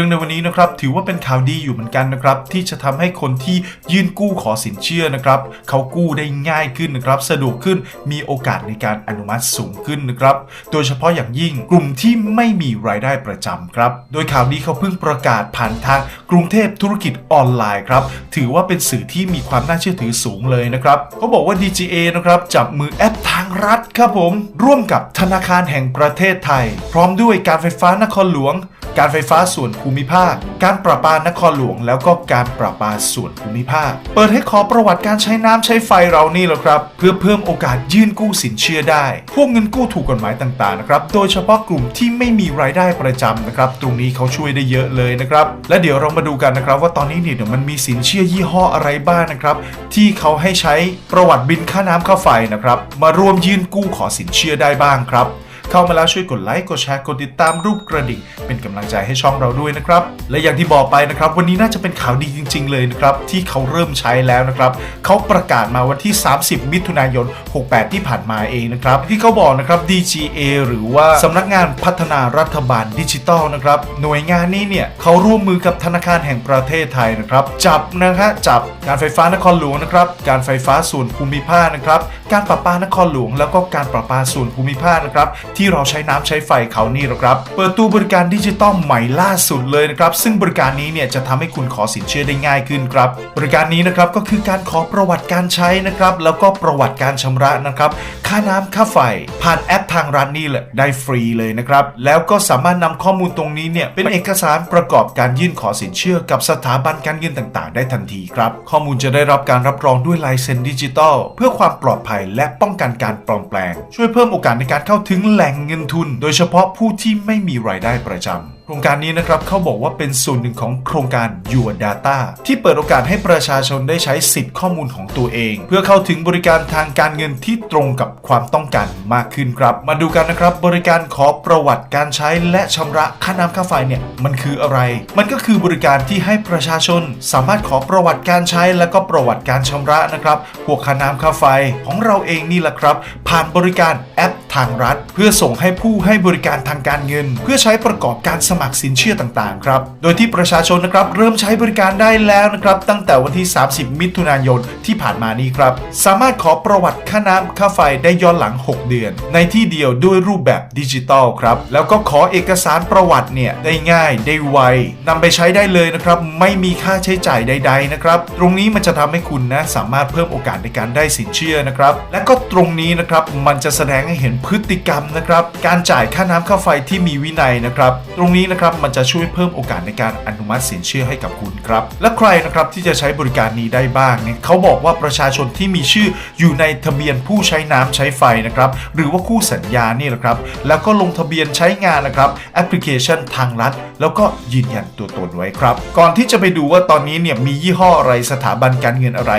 รื่องในวันนี้นะครับถือว่าเป็นข่าวดีอยู่เหมือนกันนะครับที่จะทำให้คนที่ยื่นกู้ขอสินเชื่อนะครับเขากู้ได้ง่ายขึ้นนะครับสะดวกขึ้นมีโอกาสในการอนุมัติสูงขึ้นนะครับโดยเฉพาะอย่างยิ่งกลุ่มที่ไม่มีรายได้ประจำครับโดยข่าวนี้เขาเพิ่งประกาศผ่านทางกรุงเทพธุรกิจออนไลน์ครับถือว่าเป็นสื่อที่มีความน่าเชื่อถือสูงเลยนะครับเขาบอกว่า DGA นะครับจับมือแอปทางรัฐครับผม ร่วมกับธนาคารแห่งประเทศไทย พร้อมด้วยการไฟฟ้านครหลวง การไฟฟ้าส่วนภููมิภาค การประปานครหลวง แล้วก็การประปาส่วนภูมิภาค เปิดให้ขอประวัติการใช้น้ำใช้ไฟเรานี่แหละครับ เพื่อเพิ่มโอกาสยื่นกู้สินเชื่อได้ พวกเงินกู้ถูกกฎหมายต่างๆนะครับ โดยเฉพาะกลุ่มที่ไม่มีรายได้ประจำนะครับ ตรงนี้เขาช่วยได้เยอะเลยนะครับ และเดี๋ยวเรามาดูกันนะครับ ว่าตอนนี้เนี่ยเดี๋ยวมันมีสินเชื่อยี่ห้ออะไรบ้างนะครับ ที่เขาให้ใช้ประวัติบินค่าน้ำค่าไฟนะครับ มาร่วมยื่นกู้ขอสินเชื่อได้บ้างครับ เข้ามาแล้วช่วยกดไลค์กดแชร์กดติดตามรูปกระดิ่ง เป็นกำลังใจให้ช่องเราด้วยนะครับ และอย่างที่บอกไปนะครับ วันนี้น่าจะเป็นข่าวดีจริง ๆ เลยนะครับ ที่เขาเริ่มใช้แล้วนะครับเขาประกาศมาวันที่ 30 มิถุนายน 68 ที่ผ่านมาเองนะครับ ที่เขาบอกนะครับ DGA หรือว่าสำนักงานพัฒนารัฐบาลดิจิทัลนะครับหน่วยงานนี้เนี่ยเขาร่วมมือกับธนาคารแห่งประเทศไทยนะครับ จับนะฮะจับการไฟฟ้านครหลวงนะครับการไฟฟ้าส่วนภูมิภาคนะครับการประปานครหลวง แล้วก็การประปาส่วนภูมิภาคนะครับที่เราใช้น้ำใช้ไฟเขานี่แหละครับ เปิดตู้บริการดิจิตอลใหม่ล่าสุดเลยนะครับ ซึ่งบริการนี้เนี่ยจะทำให้คุณขอสินเชื่อได้ง่ายขึ้นครับ บริการนี้นะครับก็คือการขอประวัติการใช้นะครับ แล้วก็ประวัติการชำระนะครับ ค่าน้ำค่าไฟ ผ่านแอปทางร้านนี่แหละได้ฟรีเลยนะครับ แล้วก็สามารถนำข้อมูลตรงนี้เนี่ยเป็นเอกสารประกอบการยื่นขอสินเชื่อกับสถาบันการเงินต่างๆ ได้ทันทีครับ ข้อมูลจะได้รับการรับรองด้วยลายเซ็นดิจิตอลเพื่อความปลอดภัยและป้องกันการปลอมแปลง ช่วยเพิ่มโอกาสในการเข้าถึงแหล่งแบ่งเงินทุน โดยเฉพาะผู้ที่ไม่มีรายได้ประจำโครงการนี้นะครับเขาบอกว่าเป็นส่วนหนึ่งของโครงการ Your Data ที่เปิดโอกาสให้ประชาชนได้ใช้สิทธิ์ข้อมูลของตัวเอง เพื่อเข้าถึงบริการทางการเงินที่ตรงกับความต้องการมากขึ้นครับ มาดูกันนะครับ บริการขอประวัติการใช้และชำระค่าน้ำค่าไฟเนี่ยมันคืออะไร มันก็คือบริการที่ให้ประชาชน สามารถขอประวัติการใช้ และก็ประวัติการชำระนะครับพวกค่าน้ำค่าไฟของเราเองนี่แหละครับ ผ่านบริการแอปทางรัฐ เพื่อส่งให้ผู้ให้บริการทางการเงิน เพื่อใช้ประกอบการสมัครสินเชื่อต่างๆครับ โดยที่ประชาชนนะครับเริ่มใช้บริการได้แล้วนะครับ ตั้งแต่วันที่ 30 มิถุนายนที่ผ่านมานี้ครับ สามารถขอประวัติค่าน้ำค่าไฟได้ย้อนหลัง 6 เดือน ในที่เดียวด้วยรูปแบบดิจิตอลครับ แล้วก็ขอเอกสารประวัติเนี่ยได้ง่ายได้ไวนำไปใช้ได้เลยนะครับ ไม่มีค่าใช้จ่ายใด ๆนะครับ ตรงนี้มันจะทำให้คุณนะสามารถเพิ่มโอกาสในการได้สินเชื่อนะครับ และก็ตรงนี้นะครับมันจะแสดงให้เห็นพฤติกรรมนะครับ การจ่ายค่าน้ำค่าไฟที่มีวินัยนะครับ ตรงนี้นะครับมันจะช่วยเพิ่มโอกาสในการอนุมัติสินเชื่อให้กับคุณครับ และใครนะครับที่จะใช้บริการนี้ได้บ้างเนี่ยเขาบอกว่าประชาชนที่มีชื่ออยู่ในทะเบียนผู้ใช้น้ำใช้ไฟนะครับหรือว่าคู่สัญญานี่แหละครับ แล้วก็ลงทะเบียนใช้งานนะครับแอปพลิเคชันทางรัฐ แล้วก็ยืนยันตัวตนไว้ครับ ก่อนที่จะไปดูว่าตอนนี้เนี่ยมียี่ห้ออะไรสถาบันการเงินอะไร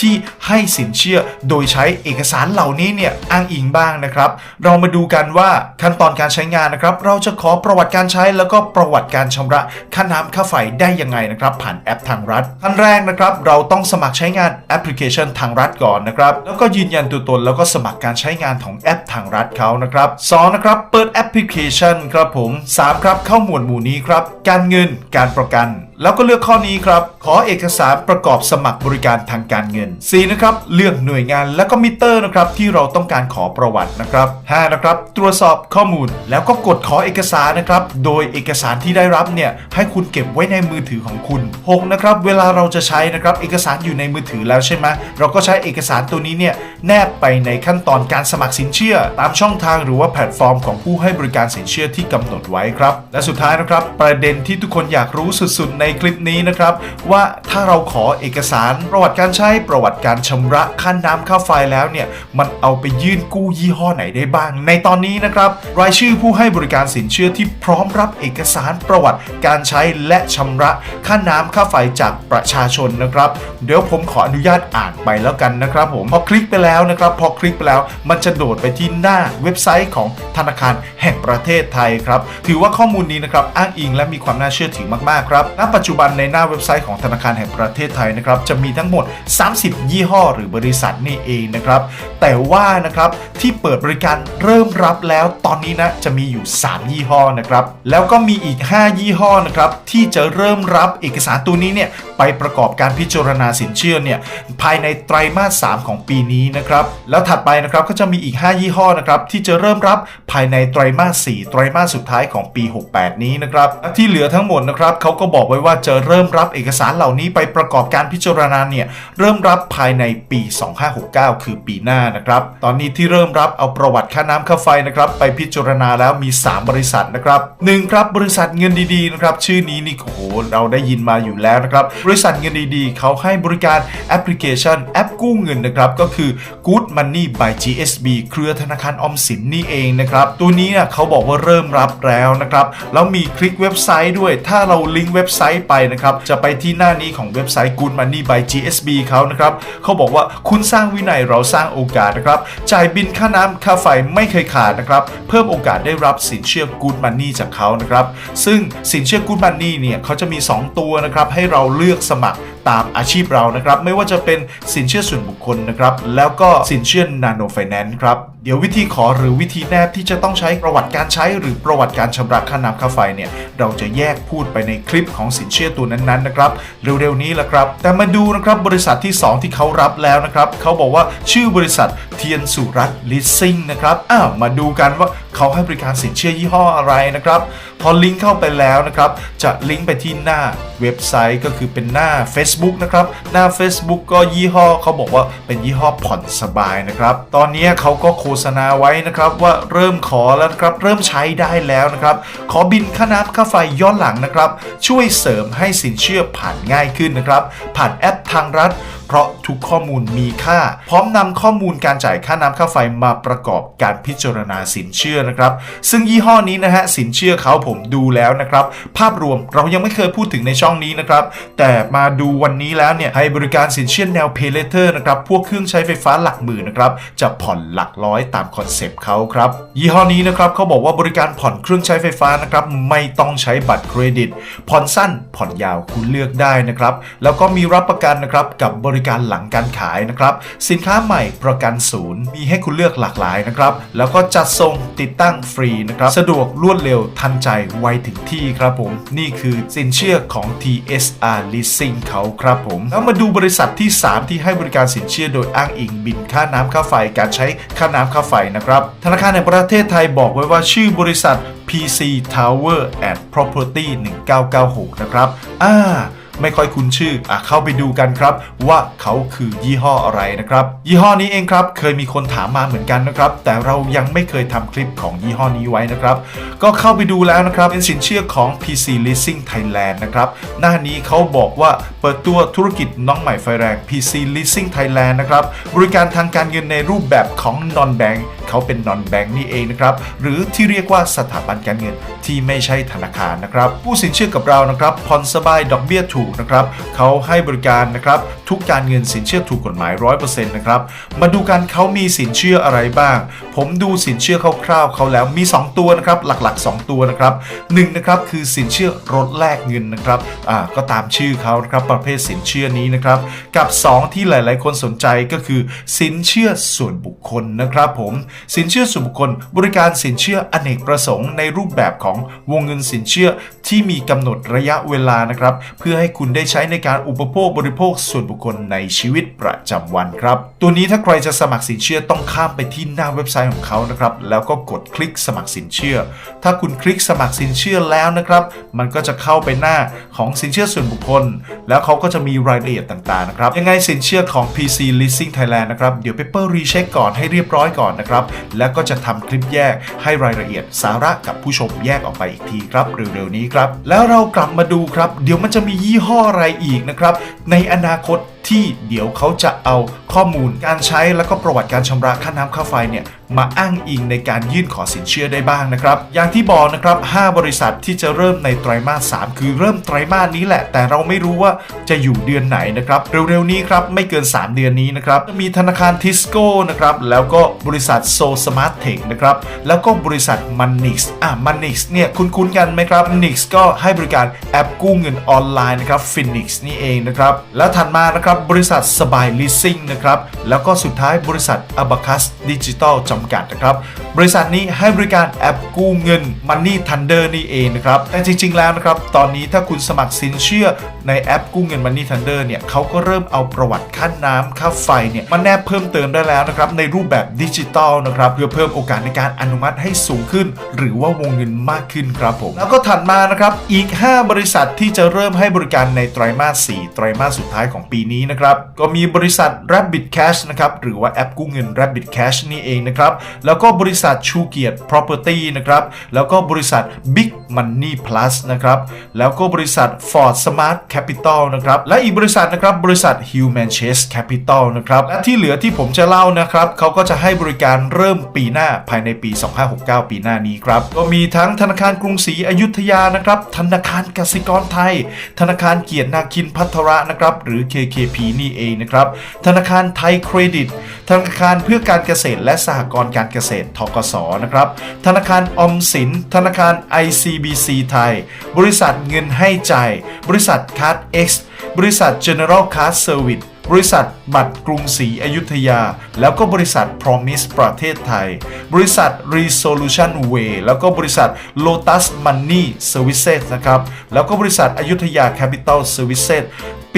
ที่ให้สินเชื่อโดยใช้เอกสารเหล่านี้เนี่ยอ้างอิงบ้างนะครับเรามาดูกันว่าขั้นตอนการใช้งานนะครับ เราจะขอประวัติการใช้แล้วก็ประวัติการชำระค่าน้ำค่าไฟได้ยังไงนะครับ ผ่านแอปทางรัฐขั้นแรกนะครับ เราต้องสมัครใช้งานแอปพลิเคชันทางรัฐก่อนนะครับ แล้วก็ยืนยันตัวตนแล้วก็สมัครการใช้งานของแอปทางรัฐเขานะครับสองนะครับเปิดแอปพลิเคชันครับผมสามครับเข้าหมวดหมู่นี้ครับ การเงินการประกัน แล้วก็เลือกข้อนี้ครับ ขอเอกสารประกอบสมัครบริการทางการเงิน 4 นะครับ เลือกหน่วยงานและก็มิเตอร์นะครับที่เราต้องการขอประวัตินะครับ 5 นะครับ ตรวจสอบข้อมูล แล้วก็กดขอเอกสารนะครับ โดยเอกสารที่ได้รับเนี่ยให้คุณเก็บไว้ในมือถือของคุณ 6 นะครับเวลาเราจะใช้นะครับเอกสารอยู่ในมือถือแล้วใช่ไหมเราก็ใช้เอกสารตัวนี้เนี่ยแนบไปในขั้นตอนการสมัครสินเชื่อ ตามช่องทางหรือว่าแพลตฟอร์มของผู้ให้บริการสินเชื่อที่กำหนดไว้ครับและสุดท้ายนะครับประเด็นที่ทุกคนอยากรู้สุดๆในคลิปนี้นะครับ ว่าถ้าเราขอเอกสารประวัติการใช้ประวัติการชำระค่าน้ำค่าไฟแล้วเนี่ยมันเอาไปยื่นกู้ยี่ห้อไหนได้บ้าง ในตอนนี้นะครับ รายชื่อผู้ให้บริการสินเชื่อที่พร้อมรับเอกสารประวัติการใช้และชำระค่าน้ำค่าไฟจากประชาชนนะครับ เดี๋ยวผมขออนุญาตอ่านไปแล้วกันนะครับผมพอคลิกไปแล้วนะครับ พอคลิกไปแล้วมันจะโดดไปที่หน้าเว็บไซต์ของธนาคารแห่งประเทศไทยครับถือว่าข้อมูลนี้นะครับอ้างอิงและมีความน่าเชื่อถือมากๆครับณปัจจุบันในหน้าเว็บไซต์ของธนาคารแห่งประเทศไทยนะครับจะมีทั้งหมด 30 ยี่ห้อหรือบริษัทนี่เองนะครับ แต่ว่านะครับที่เปิดบริการเริ่มรับแล้วตอนนี้นะจะมีอยู่ 3 ยี่ห้อนะครับ แล้วก็มีอีก 5 ยี่ห้อนะครับที่จะเริ่มรับเอกสารตัวนี้เนี่ยไปประกอบการพิจารณาสินเชื่อเนี่ยภายในไตรมาส 3 ของปีนี้นะครับ แล้วถัดไปนะครับก็จะมีอีก 5 ยี่ห้อนะครับที่จะเริ่มรับภายในไตรมาส 4 ไตรมาสสุดท้ายของปี 68 นี้นะครับที่เหลือทั้งหมดนะครับเขาก็บอกไว้ว่าจะเริ่มรับเอกสารเหล่านี้ไปประกอบการพิจารณาเนี่ยเริ่มรับภายในปี 2569 คือปีหน้านะครับ ตอนนี้ที่เริ่มรับเอาประวัติค่าน้ำค่าไฟนะครับไปพิจารณาแล้วมี 3 บริษัทนะครับหนึ่งครับบริษัทเงินดีๆนะครับชื่อนี้นี่โอ้โหเราได้ยินมาอยู่แล้วนะครับบริษัทเงินดีๆ เขาให้บริการแอปพลิเคชันแอปกู้เงินนะครับก็คือ Good Money by GSB เครือธนาคารออมสินนี่เองนะครับตัวนี้เนี่ยเขาบอกว่าเริ่มรับแล้วนะครับแล้วมีคลิกเว็บไซต์ด้วย ถ้าเราลิงก์เว็บไซต์ไปนะครับ จะไปที่หน้านี้ของเว็บไซต์ Good Money by GSB เขานะครับเขาบอกว่าคุณสร้างวินัยเราสร้างโอกาสนะครับ จ่ายบินค่าน้ำค่าไฟไม่เคยขาดนะครับ เพิ่มโอกาสได้รับสินเชื่อ Good Money จากเขานะครับ ซึ่งสินเชื่อ Good Money เนี่ยเขาจะมี 2 ตัวนะครับให้เราเลือกสมัครตามอาชีพเรานะครับ ไม่ว่าจะเป็นสินเชื่อส่วนบุคคลนะครับ แล้วก็สินเชื่อ Nano Finance ครับ เดี๋ยววิธีขอหรือวิธีแนบที่จะต้องใช้ประวัติการใช้ หรือประวัติการชำระค่าน้ำค่าไฟเนี่ยเราจะแยกพูดไปในคลิปของสินเชื่อตัวนั้นๆนะครับเร็วๆนี้แหละครับ แต่มาดูนะครับบริษัทที่ 2 ที่เขารับแล้วนะครับเขาบอกว่าชื่อบริษัทเทียนสุรัตน์ลิสซิ่งนะครับอ้าวมาดูกันว่า เขาให้บริการสินเชื่อยี่ห้ออะไรนะครับ พอลิงก์เข้าไปแล้วนะครับ จะลิงก์ไปที่หน้าเว็บไซต์ก็คือเป็นหน้า Facebook นะครับ หน้า Facebook ก็ยี่ห้อเขาบอกว่าเป็นยี่ห้อผ่อนสบายนะครับ ตอนนี้เขาก็โฆษณาไว้นะครับว่าเริ่มขอแล้วนะครับ เริ่มใช้ได้แล้วนะครับ ขอบินค่าน้ำค่าไฟย้อนหลังนะครับ ช่วยเสริมให้สินเชื่อผ่านง่ายขึ้นนะครับ ผ่านแอปทางรัฐ เพราะทุกข้อมูลมีค่า พร้อมนำข้อมูลการจ่ายค่าน้ำค่าไฟมาประกอบการพิจารณาสินเชื่อนะครับ ซึ่งยี่ห้อนี้นะฮะสินเชื่อเขาผมดูแล้วนะครับ ภาพรวมเรายังไม่เคยพูดถึงในช่องนี้นะครับ แต่มาดูวันนี้แล้วเนี่ยให้บริการสินเชื่อแนว Pay Later นะครับพวกเครื่องใช้ไฟฟ้าหลักหมื่นนะครับจะผ่อนหลักร้อยตามคอนเซปต์เขาครับยี่ห้อนี้นะครับเขาบอกว่าบริการผ่อนเครื่องใช้ไฟฟ้านะครับไม่ต้องใช้บัตรเครดิต ผ่อนสั้นผ่อนยาวคุณเลือกได้นะครับแล้วก็มีรับประกันนะครับกับบริการหลังการขายนะครับ สินค้าใหม่ประกันศูนย์ มีให้คุณเลือกหลากหลายนะครับ แล้วก็จัดส่งติดตั้งฟรีนะครับ สะดวกรวดเร็วทันใจไวถึงที่ครับผม นี่คือสินเชื่อของ TSR Leasing เขาครับผม แล้วมาดูบริษัทที่ 3 ที่ให้บริการสินเชื่อโดยอ้างอิงบินค่าน้ำค่าไฟการใช้ค่าน้ำค่าไฟนะครับ ธนาคารแห่งประเทศไทยบอกไว้ว่าชื่อบริษัท PC Tower and Property 1996 นะครับ อ่า ไม่ค่อยคุ้นชื่ออะเข้าไปดูกันครับ ว่าเขาคือยี่ห้ออะไรนะครับ ยี่ห้อนี้เองครับ เคยมีคนถามมาเหมือนกันนะครับ แต่เรายังไม่เคยทำคลิปของยี่ห้อนี้ไว้นะครับ ก็เข้าไปดูแล้วนะครับ เป็นสินเชื่อของ PC Leasing Thailand นะครับหน้านี้เขาบอกว่าเปิดตัวธุรกิจน้องใหม่ไฟแรง PC Leasing Thailand นะครับบริการทางการเงินในรูปแบบของ non bank เขาเป็น non bank นี่เองนะครับหรือที่เรียกว่าสถาบันการเงินที่ไม่ใช่ธนาคารนะครับผู้สินเชื่อกับเรานะครับผ่อนสบายดอกเบี้ยถูกนะครับเขาให้บริการนะครับทุกการเงินสินเชื่อถูกกฎหมาย 100%นะครับมาดูกันเขามีสินเชื่ออะไรบ้าง ผมดูสินเชื่อคร่าวๆเขาแล้วมี 2 ตัวนะครับหลักๆ 2 ตัวนะครับหนึ่งนะครับคือสินเชื่อรถแลกเงินนะครับอ่าก็ตามชื่อเขานะครับประเภทสินเชื่อนี้นะครับกับ 2 ที่หลายๆ คนสนใจก็คือ สินเชื่อส่วนบุคคลนะครับผมสินเชื่อส่วนบุคคล บริการสินเชื่ออเนกประสงค์ในรูปแบบของวงเงินสินเชื่อที่มีกำหนดระยะเวลานะครับเพื่อให้คุณได้ใช้ในการอุปโภคบริโภคส่วนบุคคลในชีวิตประจำวันครับ ตัวนี้ถ้าใครจะสมัครสินเชื่อต้องข้ามไปที่หน้าเว็บไซต์ของเขานะครับ แล้วก็กดคลิกสมัครสินเชื่อ ถ้าคุณคลิกสมัครสินเชื่อแล้วนะครับ มันก็จะเข้าไปหน้าของสินเชื่อส่วนบุคคล แล้วเขาก็จะมีรายละเอียดต่างๆนะครับ ยังไงสินเชื่อของ PC Leasing Thailand นะครับ เดี๋ยว Paper Recheck ก่อนให้เรียบร้อยก่อนนะครับ แล้วก็จะทำคลิปแยกให้รายละเอียดสาระกับผู้ชมแยกออกไปอีกทีครับเร็วๆนี้ครับ แล้วเรากลับมาดูครับ เดี๋ยวมันจะมียี่หออะไรอีกนะครับ ในอนาคต ที่เดี๋ยวเขาจะเอาข้อมูลการใช้แล้วก็ประวัติการชำระค่าน้ำค่าไฟเนี่ยมาอ้างอิงในการยื่นขอสินเชื่อได้บ้างนะครับ อย่างที่บอกนะครับ 5 บริษัทที่จะเริ่มในไตรมาส 3 คือเริ่มไตรมาสนี้แหละ แต่เราไม่รู้ว่าจะอยู่เดือนไหนนะครับ เร็วๆนี้ครับ ไม่เกิน 3 เดือนนี้นะครับ มีธนาคารทิสโก้นะครับ แล้วก็บริษัทโซสมาร์ทเทคนะครับ แล้วก็บริษัทมันนิกส์อะมันนิกส์เนี่ยคุ้นๆกันไหมครับมันนิกส์ก็ให้บริการแอปกู้เงินออนไลน์นะครับฟินิกส์นี่เองนะครับแล้วถัดมานะครับบริษัทสบายลิสซิ่งนะครับ แล้วก็สุดท้ายบริษัท a b a c u s Digital จำกัดนะครับ บริษัทนี้ให้บริการแอปกู้เงิน Money Thunder นี่เองนะครับ แต่จริง ๆ แล้วนะครับ ตอนนี้ถ้าคุณสมัครสินเชื่อในแอปกู้เงิน Money Thunder เนี่ยเขาก็เริ่มเอาประวัติค่าน้ำค่าไฟเนี่ยมาแนบเพิ่มเติมได้แล้วนะครับ ในรูปแบบดิจิตอลนะครับ เพื่อเพิ่มโอกาสในการอนุมัติให้สูงขึ้น หรือว่าวงเงินมากขึ้นครับผม แล้วก็ถัดมานะครับอีก 5 บริษัทที่จะเริ่มให้บริการในไตรมาส 4 ไตรมาสสุดท้ายของปีนี้นะครับก็มีบริษัท Rabbit Cash นะครับหรือว่าแอปกู้เงิน Rabbit Cash นี่เองนะครับแล้วก็บริษัทชูเกียรติ Property นะครับแล้วก็บริษัท Big Money Plus นะครับแล้วก็บริษัท Ford Smart Capital นะครับและอีกบริษัทนะครับบริษัท Human Chase Capital นะครับและที่เหลือที่ผมจะเล่านะครับเขาก็จะให้บริการเริ่มปีหน้าภายในปี 2569 ปีหน้านี้ครับก็มีทั้งธนาคารกรุงศรีอยุธยานะครับธนาคารกสิกรไทย ธนาคารเกียรตินาคินพัทระนะครับหรือ KKP นี่เองนะครับ ธนาคารไทยเครดิต ธนาคารเพื่อการเกษตรและสหกรณ์การเกษตรทกสนะครับ ธนาคารอมสิน ธนาคาร ICBC ไทย บริษัทเงินให้ใจ บริษัท Card X บริษัท General Card Service บริษัทบัตรกรุงศรีอยุธยา แล้วก็บริษัท Promise ประเทศไทย บริษัท Resolution Way แล้วก็บริษัท Lotus Money Services นะครับ แล้วก็บริษัทอยุธยา Capital Services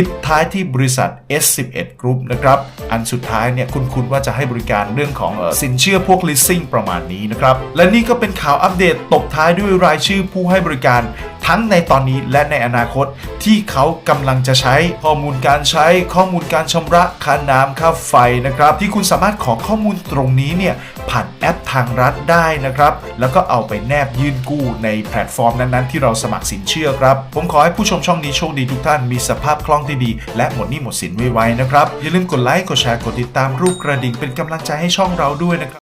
ปิดท้ายที่บริษัท S11 Group นะครับ อันสุดท้ายเนี่ยคุณคุณว่าจะให้บริการเรื่องของออสินเชื่อพวก leasing ประมาณนี้นะครับ และนี่ก็เป็นข่าวอัปเดตตบท้ายด้วยรายชื่อผู้ให้บริการ ทั้งในตอนนี้และในอนาคตที่เขากำลังจะใช้ข้อมูลการใช้ข้อมูลการชำระค่าน้ำค่าไฟนะครับ ที่คุณสามารถขอข้อมูลตรงนี้เนี่ยผ่านแอปทางรัฐได้นะครับ แล้วก็เอาไปแนบยื่นกู้ในแพลตฟอร์มนั้นๆ ที่เราสมัครสินเชื่อครับ ผมขอให้ผู้ชมช่องนี้โชคดีทุกท่านมีสภาพคล่องที่ดี และหมดหนี้หมดสินไวๆนะครับ อย่าลืมกดไลค์กดแชร์กดติดตามรูปกระดิ่งเป็นกำลังใจให้ช่องเราด้วยนะครับ